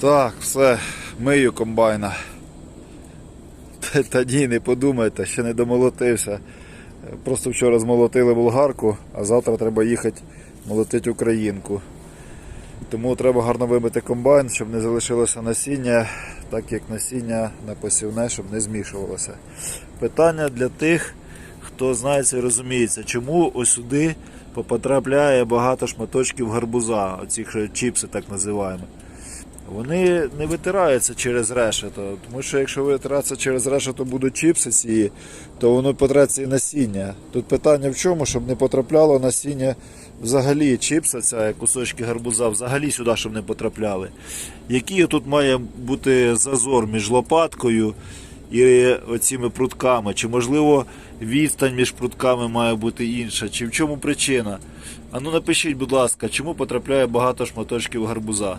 Так, все, мию комбайна. Та, та ні, не подумайте, ще не домолотився. Просто вчора змолотили болгарку, а завтра треба їхати молотити українку. Тому треба гарно вибити комбайн, щоб не залишилося насіння, так як насіння на посівне, щоб не змішувалося. Питання для тих, хто знається і розуміється, чому ось сюди потрапляє багато шматочків гарбуза, що чіпси так називаємо. Вони не витираються через решето, тому що якщо витиратися через решето будуть чіпси ці, то воно потреться і насіння. Тут питання в чому, щоб не потрапляло насіння взагалі чіпса, ця кусочки гарбуза, взагалі сюди, щоб не потрапляли. Який тут має бути зазор між лопаткою і оціми прутками? Чи можливо відстань між прутками має бути інша? Чи в чому причина? А ну напишіть, будь ласка, чому потрапляє багато шматочків гарбуза?